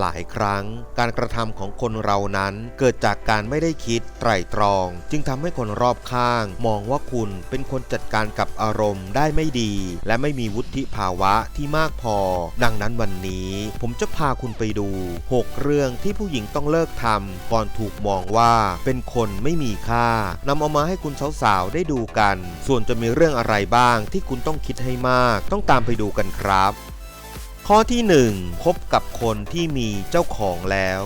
หลายครั้งการกระทำของคนเรานั้นเกิดจากการไม่ได้คิดไตร่ตรอง จึงทำให้คนรอบข้าง มองว่าคุณเป็นคนจัดการกับอารมณ์ได้ไม่ดี และไม่มีวุฒิภาวะที่มากพอ ดังนั้นวันนี้ผมจะพาคุณไปดู 6 เรื่องที่ผู้หญิงต้องเลิกทำก่อนถูกมองว่าเป็นคนไม่มีค่านำเอามาให้คุณสาวๆได้ดูกัน ส่วนจะมีเรื่องอะไรบ้างที่คุณต้องคิดให้มาก ต้องตามไปดูกันครับ ข้อที่1คบกับคนที่มีเจ้าของแล้ว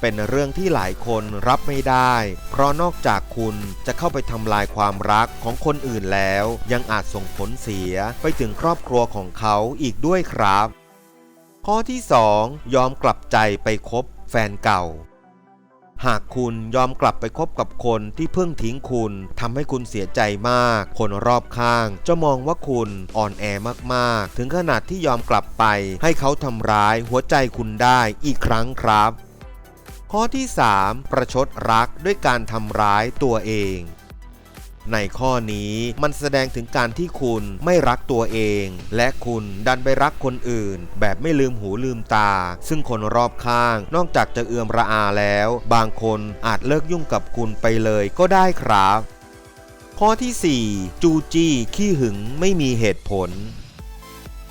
เป็นเรื่องที่หลายคนรับไม่ได้ เพราะนอกจากคุณจะเข้าไปทำลายความรักของคนอื่นแล้ว ยังอาจส่งผลเสียไปถึงครอบครัวของเขาอีกด้วยครับ ข้อที่ 2 ยอมกลับใจไปคบแฟนเก่า หากคุณยอมกลับไปคบกับคนที่เพิ่งทิ้งคุณทำให้คุณเสียใจมาก คนรอบข้าง จะมองว่าคุณอ่อนแอมากๆ ถึงขนาดที่ยอมกลับไป ให้เขาทำร้ายหัวใจคุณได้อีกครั้งครับ ข้อที่ 3 ประชดรักด้วยการทำร้ายตัวเอง ในข้อนี้มันแสดงถึงการที่คุณไม่รักตัวเอง และคุณดันไปรักคนอื่น แบบไม่ลืมหูลืมตา ซึ่งคนรอบข้าง นอกจากจะเอือมระอาแล้ว บางคนอาจเลิกยุ่งกับคุณไปเลยก็ได้ครับ ข้อที่ 4 จูจี้ขี้หึงไม่มีเหตุผล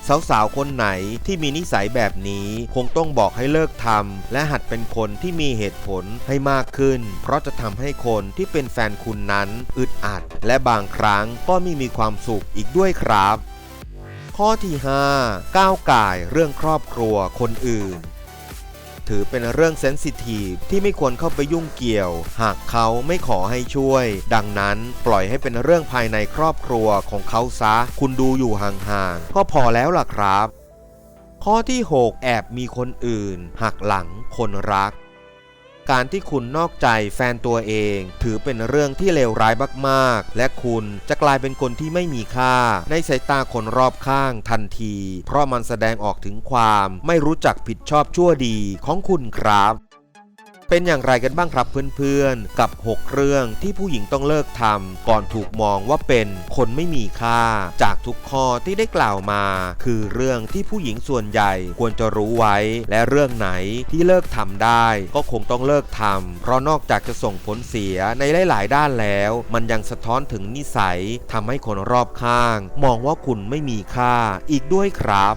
สาวๆ คนไหนที่มีนิสัยแบบนี้คงต้องบอกให้เลิกทำและหัดเป็นคนที่มีเหตุผลให้มากขึ้น เพราะจะทำให้คนที่เป็นแฟนคุณนั้นอึดอัด และบางครั้งก็ไม่มีความสุขอีกด้วยครับ ข้อที่ 5 ก้าวก่ายเรื่องครอบครัวคนอื่น ถือเป็นเรื่องเซนซิทีฟที่ไม่ควรเข้าไปยุ่งเกี่ยว หากเขาไม่ขอให้ช่วย ดังนั้นปล่อยให้เป็นเรื่องภายในครอบครัวของเขาซะ คุณดูอยู่ห่างๆก็พอแล้วล่ะครับ ข้อที่ 6 แอบมีคนอื่น หักหลังคนรัก การที่คุณนอกใจแฟนตัวเอง ถือเป็นเรื่องที่เลวร้ายมากๆ และคุณจะกลายเป็นคนที่ไม่มีค่า ในสายตาคนรอบข้างทันที เพราะมันแสดงออกถึงความไม่รู้จักผิดชอบชั่วดีของคุณครับ เป็นอย่างไรกันบ้างครับเพื่อนๆ กับ 6 เรื่องที่ผู้หญิงต้องเลิกทำก่อนถูกมองว่าเป็นคนไม่มีค่า จากทุกข้อที่ได้กล่าวมา คือเรื่องที่ผู้หญิงส่วนใหญ่ควรจะรู้ไว้ และเรื่องไหนที่เลิกทำได้ ก็คงต้องเลิกทำเพราะนอกจากจะส่งผลเสียในหลายๆ ด้านแล้ว มันยังสะท้อนถึงนิสัยทำให้คนรอบข้าง มองว่าคุณไม่มีค่าอีกด้วยครับ